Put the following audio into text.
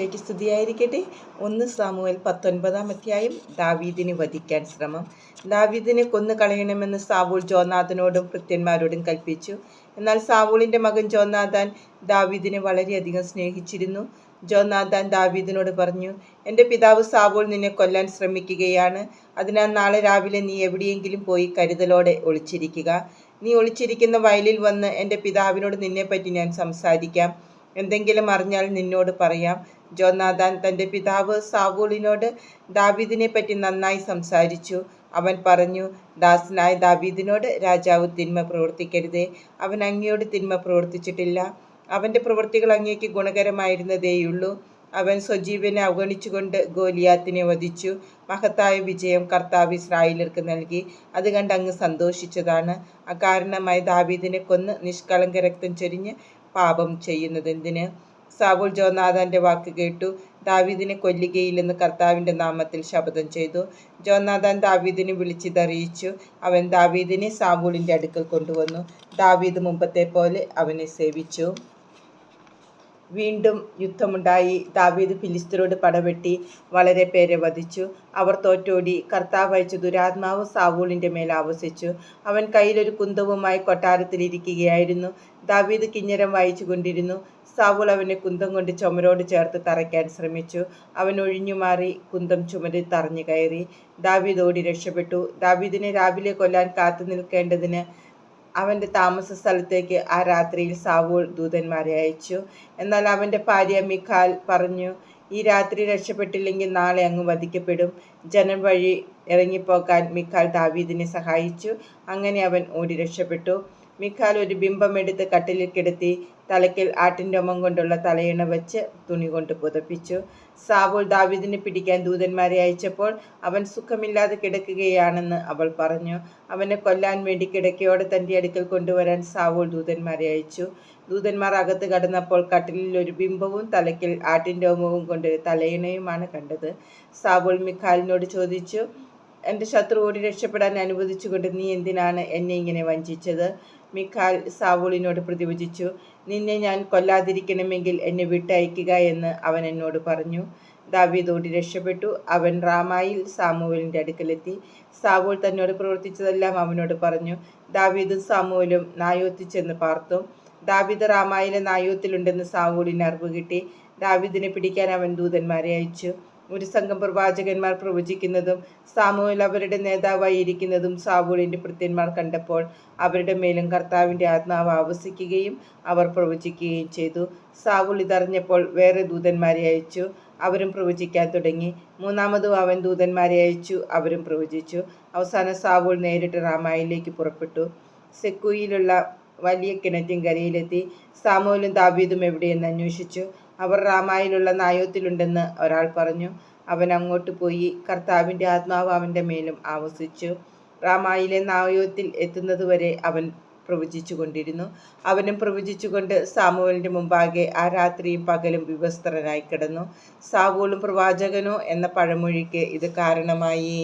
േക്ക് സ്തുതിയായിരിക്കട്ടെ. ഒന്ന് സാമുവൽ പത്തൊൻപതാം അധ്യായം. ദാവീദിനെ വധിക്കാൻ ശ്രമം. ദാവീദിനെ കൊന്നു കളയണമെന്ന് സാവൂൾ ജോനാഥനോടും ഭൃത്യന്മാരോടും കൽപ്പിച്ചു. എന്നാൽ സാവൂളിന്റെ മകൻ ജോനാഥാൻ ദാവീദിനെ വളരെയധികം സ്നേഹിച്ചിരുന്നു. ജോനാഥാൻ ദാവീദിനോട് പറഞ്ഞു എന്റെ പിതാവ് സാവൂൾ നിന്നെ കൊല്ലാൻ ശ്രമിക്കുകയാണ്. അതിനാൽ നാളെ രാവിലെ നീ എവിടെയെങ്കിലും പോയി കരുതലോടെ ഒളിച്ചിരിക്കുക. നീ ഒളിച്ചിരിക്കുന്ന വയലിൽ വന്ന് എന്റെ പിതാവിനോട് നിന്നെപ്പറ്റി ഞാൻ സംസാരിക്കാം. എന്തെങ്കിലും അറിഞ്ഞാൽ നിന്നോട് പറയാം. ജോനാഥാൻ തന്റെ പിതാവ് സാവൂളിനോട് ദാവീദിനെ പറ്റി നന്നായി സംസാരിച്ചു. അവൻ പറഞ്ഞു ദാസനായ ദാവീദിനോട് രാജാവ് തിന്മ പ്രവർത്തിക്കരുതേ. അവൻ അങ്ങയോട് തിന്മ പ്രവർത്തിച്ചിട്ടില്ല. അവന്റെ പ്രവൃത്തികൾ അങ്ങേക്ക് ഗുണകരമായിരുന്നതേയുള്ളൂ. അവൻ സ്വജീവനെ അവഗണിച്ചുകൊണ്ട് ഗോലിയാത്തിനെ വധിച്ചു. മഹത്തായ വിജയം കർത്താവ് ഇസ്രായേലർക്ക് നൽകി. അത് കണ്ട് അങ്ങ് സന്തോഷിച്ചതാണ്. അകാരണമായി ദാവീദിനെ കൊന്ന് നിഷ്കളങ്ക രക്തം ചൊരിഞ്ഞ് പാപം ചെയ്യുന്നതെന്തിന് സാവുൾ ജോനാഥാന്റെ വാക്ക് കേട്ടു. ദാവീദിനെ കൊല്ലുകയില്ലെന്ന് കർത്താവിന്റെ നാമത്തിൽ ശപഥം ചെയ്തു. ജോനാഥാൻ ദാവീദിനെ വിളിച്ചിതറിയിച്ചു. അവൻ ദാവീദിനെ സാവൂളിന്റെ അടുക്കൽ കൊണ്ടുവന്നു. ദാവീദ് മുമ്പത്തെ പോലെ അവനെ സേവിച്ചു. വീണ്ടും യുദ്ധമുണ്ടായി. ദാവീദ് ഫിലിസ്തീനോട് പടവെട്ടി വളരെ പേരെ വധിച്ചു. അവർ തോറ്റോടി. കർത്താവ് അയച്ച ദുരാത്മാവ് സാവൂളിന്റെ മേൽ ആവസിച്ചു. അവൻ കയ്യിലൊരു കുന്തവുമായി കൊട്ടാരത്തിലിരിക്കുകയായിരുന്നു ദാവീദ് കിഞ്ഞരം വായിച്ചു കൊണ്ടിരുന്നു സാവൂൾ അവനെ കുന്തം കൊണ്ട് ചുമരോട് ചേർത്ത് തറയ്ക്കാൻ ശ്രമിച്ചു. അവൻ ഒഴിഞ്ഞു മാറി കുന്തം ചുമരിൽ തറഞ്ഞു കയറി. ദാവീദ് ഓടി രക്ഷപ്പെട്ടു. ദാവീദിനെ രാവിലെ കൊല്ലാൻ കാത്തു നിൽക്കേണ്ടതിന് അവന്റെ താമസ സ്ഥലത്തേക്ക് ആ രാത്രിയിൽ സാവൂൾ ദൂതന്മാരെ അയച്ചു. എന്നാൽ അവന്റെ ഭാര്യ മിഖാൽ പറഞ്ഞു ഈ രാത്രി രക്ഷപ്പെട്ടില്ലെങ്കിൽ നാളെ അങ്ങ് വധിക്കപ്പെടും. ജനം വഴി ഇറങ്ങിപ്പോക്കാൻ മിഖാൽ ദാവീദിനെ സഹായിച്ചു. അങ്ങനെ അവൻ ഓടി രക്ഷപ്പെട്ടു. മിഖാൽ ഒരു ബിംബം എടുത്ത് കട്ടിലിൽ കിടത്തി തലയ്ക്കൽ ആട്ടിൻ രോമം കൊണ്ടുള്ള തലയിണ വെച്ച് തുണി കൊണ്ട് പുതപ്പിച്ചു. സാവോൾ ദാവിദിനെ പിടിക്കാൻ ദൂതന്മാരെ അയച്ചപ്പോൾ അവൻ സുഖമില്ലാതെ കിടക്കുകയാണെന്ന് അവൾ പറഞ്ഞു. അവനെ കൊല്ലാൻ വേണ്ടി കിടക്കയോടെ തന്റെ അടുക്കൽ കൊണ്ടുവരാൻ സാവോൾ ദൂതന്മാരെ അയച്ചു. ദൂതന്മാർ അകത്ത് കടന്നപ്പോൾ കട്ടിലിൽ ഒരു ബിംബവും തലയ്ക്കൽ ആട്ടിൻ രോമവും കൊണ്ട് തലയിണയുമാണ് കണ്ടത്. സാവോൾ മിഖാലിനോട് ചോദിച്ചു എന്റെ ഓടി രക്ഷപ്പെടാൻ അനുവദിച്ചുകൊണ്ട് നീ എന്തിനാണ് എന്നെ ഇങ്ങനെ വഞ്ചിച്ചത്? മിഖാൽ സാവൂളിനോട് പ്രതിവചിച്ചു നിന്നെ ഞാൻ കൊല്ലാതിരിക്കണമെങ്കിൽ എന്നെ വിട്ടയക്കുക എന്ന് അവൻ എന്നോട് പറഞ്ഞു. ദാവീദ് ഓടി രക്ഷപ്പെട്ടു. അവൻ റാമായിൽ സാമുവലിന്റെ അടുക്കലെത്തി. സാവൂൾ തന്നോട് പ്രവർത്തിച്ചതെല്ലാം അവനോട് പറഞ്ഞു. ദാവീദും സാമുവലും നായോത്തി ചെന്ന് പാർത്തു. ദാവീദ് റാമായിലെ നായോത്തിലുണ്ടെന്ന് സാവൂളിന് അറിവ് കിട്ടി. ദാവീദിനെ പിടിക്കാൻ അവൻ ദൂതന്മാരെ അയച്ചു. ഒരു സംഘം പ്രവാചകന്മാർ പ്രവചിക്കുന്നതും സാമൂഹിൽ അവരുടെ നേതാവായി ഇരിക്കുന്നതും സാവൂളിന്റെ ഭൃത്യന്മാർ കണ്ടപ്പോൾ അവരുടെ മേലും കർത്താവിന്റെ ആത്മാവ് ആവസിക്കുകയും അവർ പ്രവചിക്കുകയും ചെയ്തു. സാവൂൾ ഇതറിഞ്ഞപ്പോൾ വേറെ ദൂതന്മാരെ അയച്ചു. അവരും പ്രവചിക്കാൻ തുടങ്ങി. മൂന്നാമതും അവൻ ദൂതന്മാരെ അയച്ചു. അവരും പ്രവചിച്ചു. അവസാനം സാവൂൾ നേരിട്ട് റാമായിലേക്ക് പുറപ്പെട്ടു. സെക്കുയിലുള്ള വലിയ കിണറ്റിൻ കരയിലെത്തി. സാമൂലും ദാവീദും എവിടെയെന്ന് അന്വേഷിച്ചു. അവർ റാമായിലുള്ള നായോത്തിലുണ്ടെന്ന് ഒരാൾ പറഞ്ഞു. അവൻ അങ്ങോട്ട് പോയി. കർത്താവിന്റെ ആത്മാവ് അവന്റെ മേലും ആവസിച്ചു. റാമായിലെ നായോത്തിൽ എത്തുന്നതുവരെ അവൻ പ്രവചിച്ചു കൊണ്ടിരുന്നു അവനും പ്രവചിച്ചുകൊണ്ട് സാമുവലിന്റെ മുമ്പാകെ ആ രാത്രിയും പകലും വിവസ്ത്രനായി കിടന്നു. സാവൂളും പ്രവാചകനോ എന്ന പഴമൊഴിക്ക് ഇത് കാരണമായി.